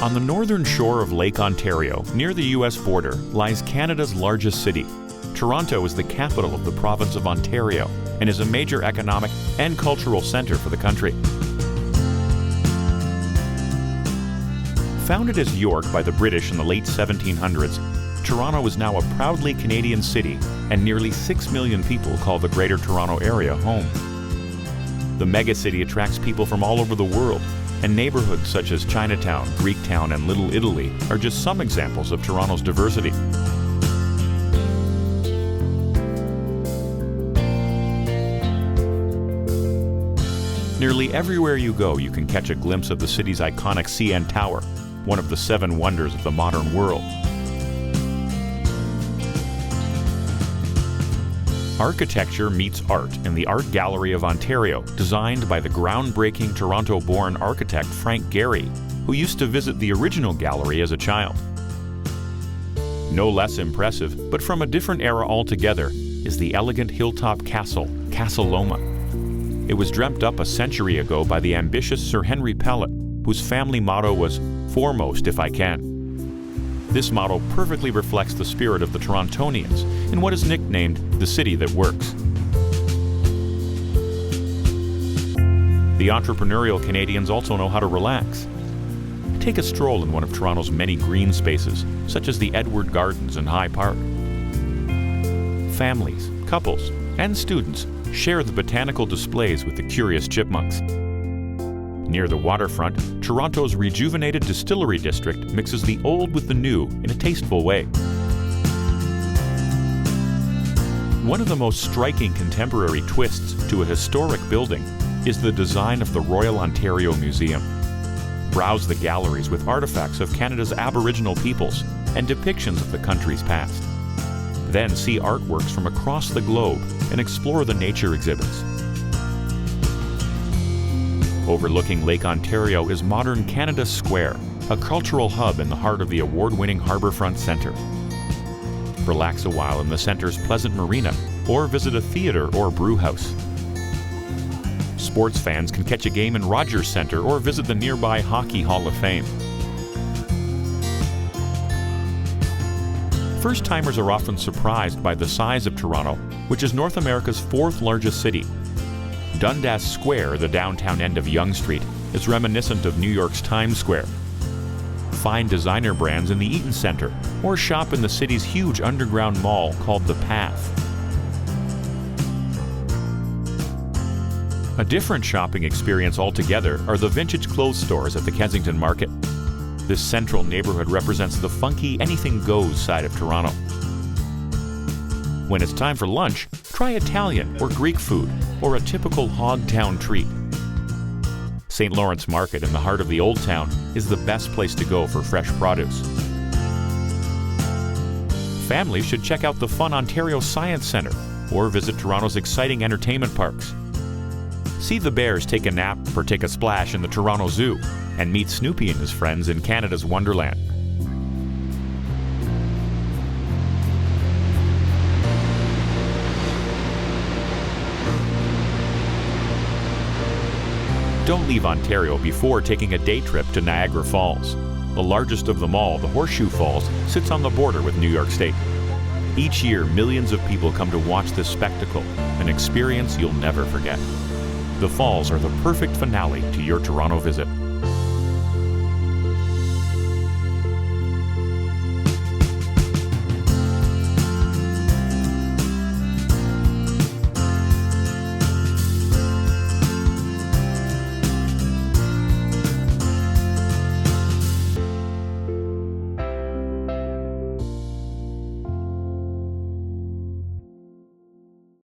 On the northern shore of Lake Ontario, near the U.S. border, lies Canada's largest city. Toronto is the capital of the province of Ontario and is a major economic and cultural center for the country. Founded as York by the British in the late 1700s, Toronto is now a proudly Canadian city, and nearly 6 million people call the Greater Toronto Area home. The megacity attracts people from all over the world, and neighborhoods such as Chinatown, Greektown, and Little Italy are just some examples of Toronto's diversity. Nearly everywhere you go, you can catch a glimpse of the city's iconic CN Tower, one of the seven wonders of the modern world. Architecture meets art in the Art Gallery of Ontario, designed by the groundbreaking Toronto born architect Frank Gehry, who used to visit the original gallery as a child. No less impressive, but from a different era altogether, is the elegant hilltop castle, Castle Loma. It was dreamt up a century ago by the ambitious Sir Henry Pellet, whose family motto was Foremost if I can. This motto perfectly reflects the spirit of the Torontonians in what is nicknamed the city that works. The entrepreneurial Canadians also know how to relax. Take a stroll in one of Toronto's many green spaces, such as the Edward Gardens and High Park. Families, couples, and students share the botanical displays with the curious chipmunks. Near the waterfront, Toronto's rejuvenated distillery district mixes the old with the new in a tasteful way. One of the most striking contemporary twists to a historic building is the design of the Royal Ontario Museum. Browse the galleries with artifacts of Canada's Aboriginal peoples and depictions of the country's past. Then see artworks from across the globe and explore the nature exhibits. Overlooking Lake Ontario is modern Canada Square, a cultural hub in the heart of the award winning Harbourfront Centre. Relax a while in the centre's pleasant marina or visit a theatre or brew house. Sports fans can catch a game in Rogers Centre or visit the nearby Hockey Hall of Fame. First timers are often surprised by the size of Toronto, which is North America's fourth largest city Dundas Square, the downtown end of Yonge Street, is reminiscent of New York's Times Square. Find designer brands in the Eaton Center or shop in the city's huge underground mall called The Path. A different shopping experience altogether are the vintage clothes stores at the Kensington Market. This central neighborhood represents the funky anything goes side of Toronto. When it's time for lunch, try Italian or Greek food or a typical Hogtown treat. St. Lawrence Market in the heart of the Old Town is the best place to go for fresh produce. Families should check out the Fun Ontario Science Centre or visit Toronto's exciting entertainment parks. See the bears take a nap or take a splash in the Toronto Zoo and meet Snoopy and his friends in Canada's Wonderland. Don't leave Ontario before taking a day trip to Niagara Falls. The largest of them all, the Horseshoe Falls, sits on the border with New York State. Each year, millions of people come to watch this spectacle, an experience you'll never forget. The falls are the perfect finale to your Toronto visit.